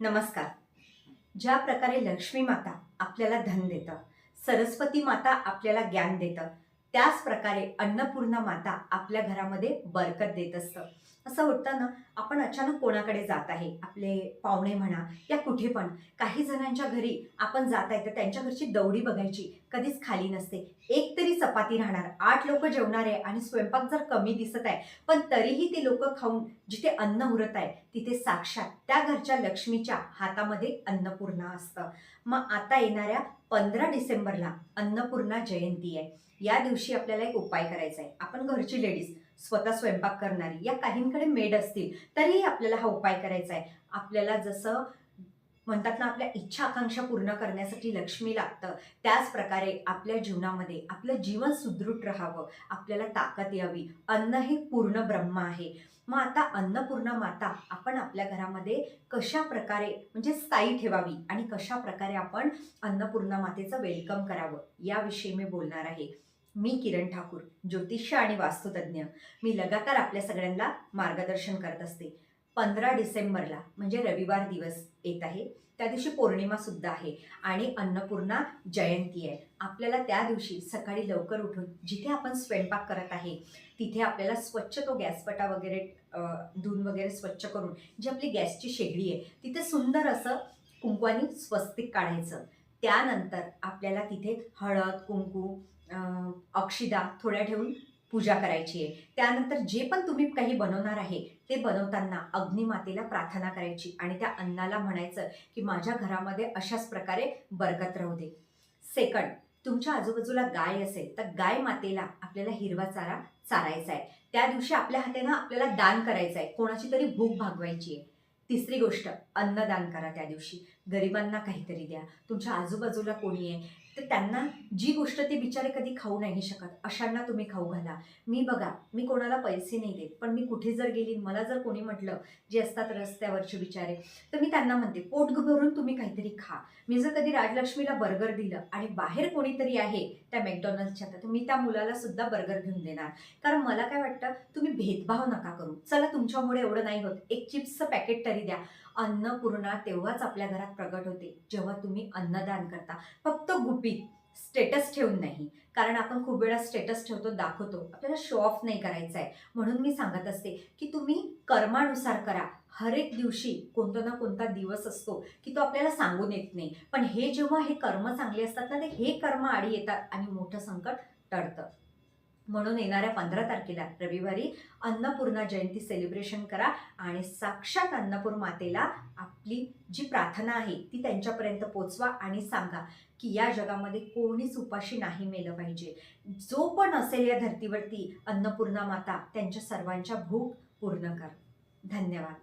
नमस्कार. ज्या प्रकारे लक्ष्मी माता आपल्याला धन देतं सरस्वती माता आपल्याला ज्ञान देतं त्याच प्रकारे अन्नपूर्णा माता आपल्या घरामध्ये बरकत देत असतं. असं होतं ना आपण अचानक कोणाकडे जात आहे? आपले पाहुणे म्हणा या कुठे पण. काही जणांच्या घरी आपण जात आहे तर त्यांच्या घरची दौडी बघायची कधीच खाली नसते. एक तरी चपाती राहणार. आठ लोक जेवणार आहे आणि स्वयंपाक जर कमी दिसत आहे पण तरीही ते लोक खाऊन जिथे अन्न उरत आहे तिथे साक्षात त्या घरच्या लक्ष्मीच्या हातामध्ये अन्नपूर्णा असतं. मग आता येणाऱ्या पंधरा डिसेंबरला अन्नपूर्णा जयंती आहे. या दिवशी आपल्याला एक उपाय करायचा आहे. आपण घरची लेडीज स्वतः स्वयंपाक करणारी या काहींकडे मेड असतील तरीही आपल्याला हा उपाय करायचा आहे. आपल्याला जसं म्हणतात ना आपल्या इच्छा आकांक्षा पूर्ण करण्यासाठी लक्ष्मी लागतं त्याच प्रकारे आपल्या जीवनामध्ये आपलं जीवन सुदृढ राहावं आपल्याला ताकद यावी. अन्न हे पूर्ण ब्रह्म आहे. मग आता अन्नपूर्णा माता आपण आपल्या घरामध्ये कशा प्रकारे म्हणजे स्थायी ठेवावी आणि कशा प्रकारे आपण अन्नपूर्णा मातेचं वेलकम करावं याविषयी मी बोलणार आहे. मी किरण ठाकूर ज्योतिष्य आणि वास्तुतज्ञ. मी लगातार आपल्या सगळ्यांना मार्गदर्शन करत असते. पंधरा डिसेंबरला म्हणजे रविवार दिवस येत आहे. त्या दिवशी पौर्णिमा सुद्धा आहे आणि अन्नपूर्णा जयंती आहे. आपल्याला त्या दिवशी सकाळी लवकर उठून जिथे आपण स्वयंपाक करत आहे तिथे आपल्याला स्वच्छ तो गॅसपटा वगैरे धुवून वगैरे स्वच्छ करून जी आपली गॅसची शेगडी आहे तिथे सुंदर असं कुंकवानी स्वस्तिक काढायचं. त्यानंतर आपल्याला तिथे हळद कुंकू अक्षिदा थोड्या ठेवून पूजा करायची आहे. त्यानंतर जे पण तुम्ही काही बनवणार आहे ते बनवताना अग्निमातेला प्रार्थना करायची आणि त्या अन्नाला म्हणायचं की माझ्या घरामध्ये अशाच प्रकारे बरकत राहू दे. सेकंड तुमच्या आजूबाजूला गाय असेल तर गाय मातेला आपल्याला हिरवा चारा चारायचा आहे. त्या दिवशी आपल्या हातेनं आपल्याला दान करायचं आहे. कोणाची तरी भूक भागवायची आहे. तिसरी गोष्ट अन्नदान करा त्या दिवशी. गरिबांना काहीतरी द्या. तुमच्या आजूबाजूला कोणी आहे तर त्यांना जी गोष्ट ते बिचारे कधी खाऊ नाही शकत अशांना तुम्ही खाऊ घाला. मी बघा मी कोणाला पैसे नाही देत पण मी कुठे जर गेली मला जर कोणी म्हटलं जे असतात रस्त्यावरचे बिचारे तर मी त्यांना म्हणते पोट भरून तुम्ही काहीतरी खा. मी जर कधी राजलक्ष्मीला बर्गर दिलं आणि बाहेर कोणीतरी आहे त्या मॅकडॉनल्ड्सच्या तर मी त्या मुलाला सुद्धा बर्गर घेऊन देणार. कारण मला काय वाटतं तुम्ही भेदभाव नका करू. चला तुमच्यामुळे एवढं नाही होत. एक चिप्सचं पॅकेट तरी द्या. अन्नपूर्णा तेव्हाच आपल्या घरात प्रगट होते जेव्हा तुम्ही अन्नदान करता. फक्त गुपित स्टेटस ठेवून नाही. कारण आपण खूप वेळा स्टेटस ठेवतो दाखवतो. आपल्याला शो ऑफ नाही करायचा आहे म्हणून मी सांगत असते की तुम्ही कर्मानुसार करा. हर एक दिवशी कोणता ना कोणता दिवस असतो की तो आपल्याला सांगून येत नाही. पण हे जेव्हा हे कर्म चांगले असतात ना ते हे कर्म आडी येतात आणि मोठं संकट टळतं. म्हणून येणाऱ्या पंधरा तारखेला रविवारी अन्नपूर्णा जयंती सेलिब्रेशन करा आणि साक्षात अन्नपूर मातेला आपली जी प्रार्थना आहे ती त्यांच्यापर्यंत पोचवा आणि सांगा की या जगामध्ये कोणीच उपाशी नाही मेलं पाहिजे. जो पण असेल या धर्तीवरती अन्नपूर्णा माता त्यांच्या सर्वांच्या भूक पूर्ण कर. धन्यवाद.